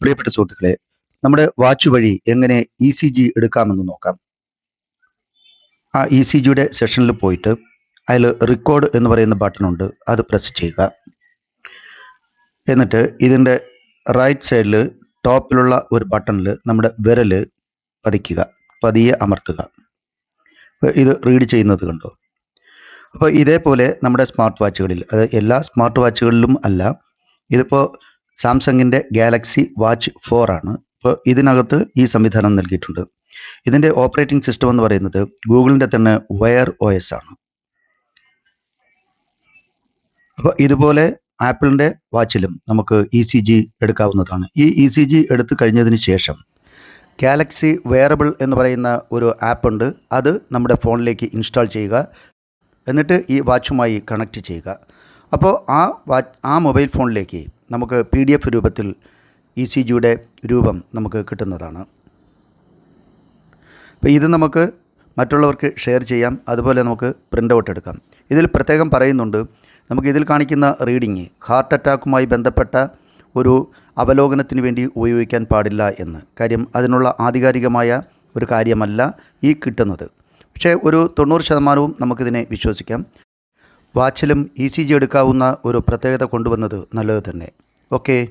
പ്രിയപ്പെട്ട സുഹൃത്തുക്കളെ നമ്മുടെ വാച്ച് വഴി എങ്ങനെ ഇ സി ജി എടുക്കാമെന്ന് നോക്കാം. ആ ഇ സി ജിയുടെ സെഷനിൽ പോയിട്ട് അതിൽ റെക്കോർഡ് എന്ന് പറയുന്ന ബട്ടൺ ഉണ്ട് അത് പ്രസ് ചെയ്യുക. എന്നിട്ട് ഇതിന്റെ റൈറ്റ് സൈഡിൽ ടോപ്പിലുള്ള ഒരു ബട്ടണിൽ നമ്മുടെ വിരൽ പതിക്കുക പതിയെ അമർത്തുക. ഇത് റീഡ് ചെയ്യുന്നത് കണ്ടോ? അപ്പോൾ ഇതേപോലെ നമ്മുടെ സ്മാർട്ട് വാച്ചുകളിൽ അത് എല്ലാ സ്മാർട്ട് വാച്ചുകളിലും അല്ല ഇതിപ്പോൾ സാംസങ്ങിന്റെ ഗാലക്സി വാച്ച് ഫോർ ആണ്. അപ്പോൾ ഇതിനകത്ത് ഈ സംവിധാനം നൽകിയിട്ടുണ്ട്. ഇതിന്റെ ഓപ്പറേറ്റിംഗ് സിസ്റ്റം എന്ന് പറയുന്നത് ഗൂഗിളിന്റെ തന്നെ വയർ ഒ എസ് ആണ്. അപ്പോൾ ഇതുപോലെ ആപ്പിളിന്റെ വാച്ചിലും നമുക്ക് ഇ സി ജി എടുക്കാവുന്നതാണ്. ഈ ഇ സി ജി എടുത്തു കഴിഞ്ഞതിന് ശേഷം ഗാലക്സി വെയറബിൾ എന്ന് പറയുന്ന ഒരു ആപ്പ് ഉണ്ട്. അത് നമ്മുടെ ഫോണിലേക്ക് ഇൻസ്റ്റാൾ ചെയ്യുക. എന്നിട്ട് ഈ വാച്ചുമായി കണക്റ്റ് ചെയ്യുക. അപ്പോൾ ആ വാച്ച് ആ മൊബൈൽ ഫോണിലേക്ക് നമുക്ക് പി ഡി എഫ് രൂപത്തിൽ ഇ സി ജിയുടെ രൂപം നമുക്ക് കിട്ടുന്നതാണ്. അപ്പോൾ ഇത് നമുക്ക് മറ്റുള്ളവർക്ക് ഷെയർ ചെയ്യാം. അതുപോലെ നമുക്ക് പ്രിന്റ് ഔട്ട് എടുക്കാം. ഇതിൽ പ്രത്യേകം പറയുന്നുണ്ട് നമുക്ക് ഇതിൽ കാണിക്കുന്ന റീഡിങ് ഹാർട്ട് അറ്റാക്കുമായി ബന്ധപ്പെട്ട ഒരു അവലോകനത്തിന് വേണ്ടി ഉപയോഗിക്കാൻ പാടില്ല എന്ന്. കാര്യം അതിനുള്ള ആധികാരികമായ ഒരു കാര്യമല്ല ഈ കിട്ടുന്നത്. പക്ഷേ ഒരു തൊണ്ണൂറ് ശതമാനവും നമുക്കിതിനെ വിശ്വസിക്കാം. വാച്ചിലും ഇ സി ജി എടുക്കാവുന്ന ഒരു പ്രത്യേകത കൊണ്ടുവന്നത് നല്ലത് തന്നെ. ഓക്കെ.